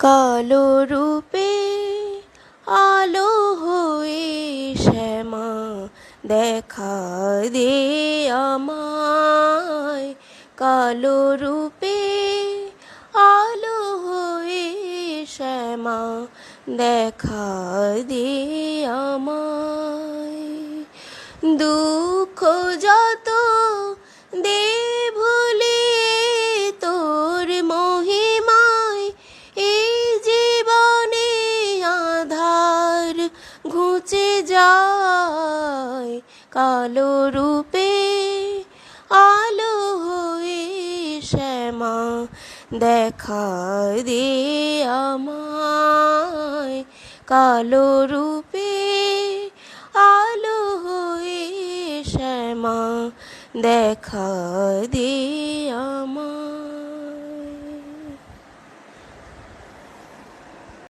কালো রূপে আলো হয়ে শ্যামা দেখা দে আমায়। কালো রূপে আলো হয়ে শ্যামা দেখা দে আমায়। দুঃখ যায় কালো রূপে, আলো হয়ে শ্যামা দেখা দে আমায়। কালো রূপে, আলো হয়ে শ্যামা দেখা দে